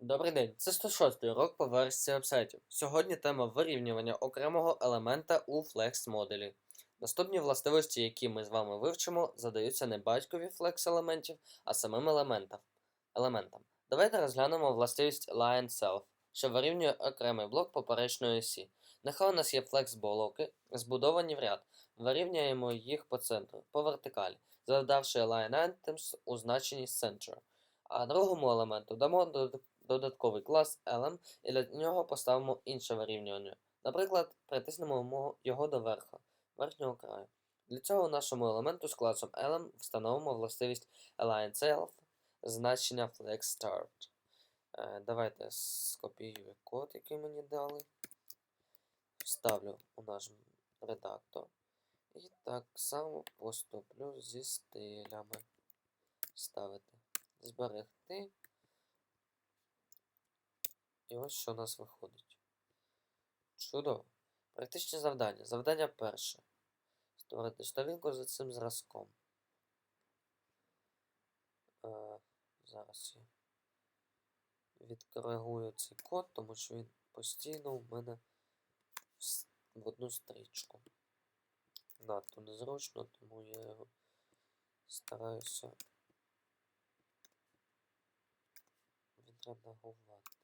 Добрий день, це 106 й урок по версії вебсайтів. Сьогодні тема вирівнювання окремого елемента у Flex модулі. Наступні властивості, які ми з вами вивчимо, задаються не батькові Flex елементів, а самим елементам. елементам. Давайте розглянемо властивість line self, що вирівнює окремий блок поперечної осі. Нехай у нас є Flex блоки, збудовані в ряд. Вирівняємо їх по центру, по вертикалі, задавши line items у значенні center. А другому елементу дамо додатковий клас element і для нього поставимо інше вирівнювання. Наприклад, притиснемо його до верха, верхнього краю. Для цього нашому елементу з класом element встановимо властивість align self значення flex start. Е, давайте скопіюю код, який мені дали. Вставлю у наш редактор. І так само поступлю зі стилями. Ставити. Зберегти. І ось що у нас виходить. Чудово. Практичне завдання. Завдання перше. Створити сторінку за цим зразком. Е, зараз я відкоригую цей код, тому що він постійно у мене в одну стрічку. Надто незручно, тому я його стараюся відредагувати.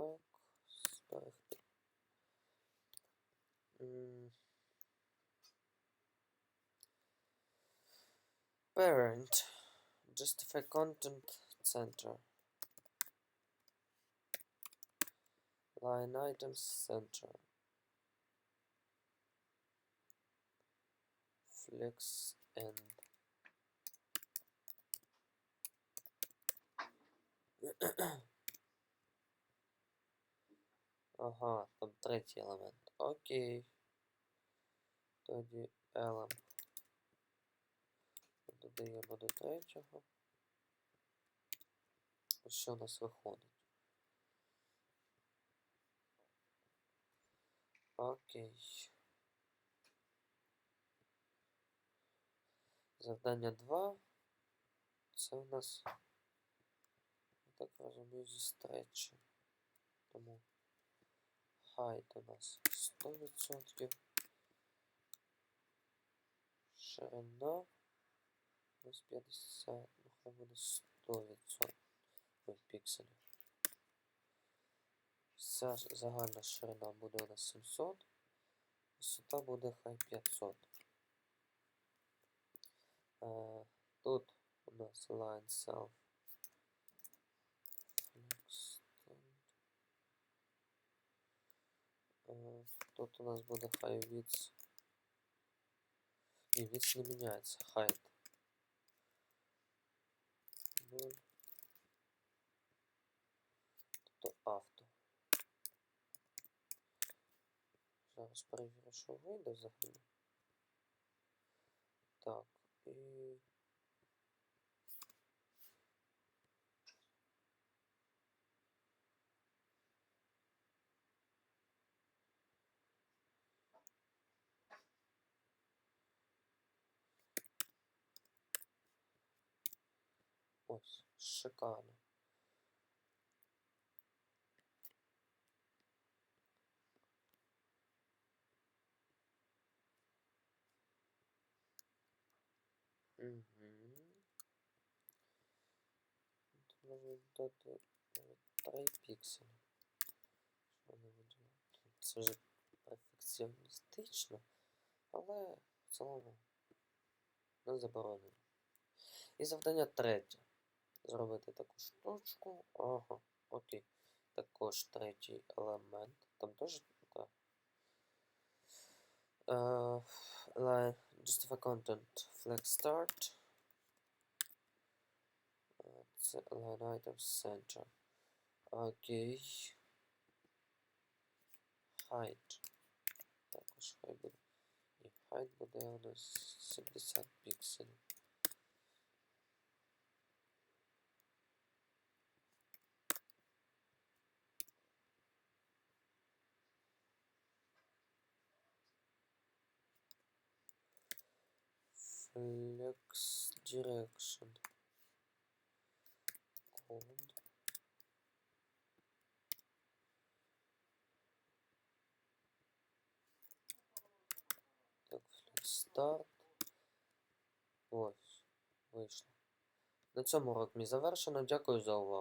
Так, так, зберегти. М. Parent. Justify content center. Line items center. Flex end. Ага, там третій елемент. Окей. Тоді element. Додаємо до третього. Ось що у нас виходить. Окей. Завдання 2. Це у нас, я так розумію, зі стречі. Тому height у нас 100%. Ширина нас 50, ну хай буде 100% Ой, пікселів. Вся загальна ширина буде у нас 700, висота буде хай 500. Е, тут у нас line self. тут у нас буде хай width. Ні, width не міняється, height. 0. Тобто авто. Зараз перевірю, що вийде взагалі. Так, і. Ось, шикарно. Угу. Можна додати 3 пікселі. Що вони виділяють. Це вже перфекціоністично, але в цілому не заборонено. І завдання третє. Зробити таку штучку. Ага, окей. Також третій елемент. Там теж така. Uh, line justify content flex start. Е, Це line item center. Окей. Height. Також хай буде. Ні, height буде у нас 70 пікселів. Flex Direction. Code. Так, Flex Start. Ось, вийшло. На цьому урок мій завершено. Дякую за увагу.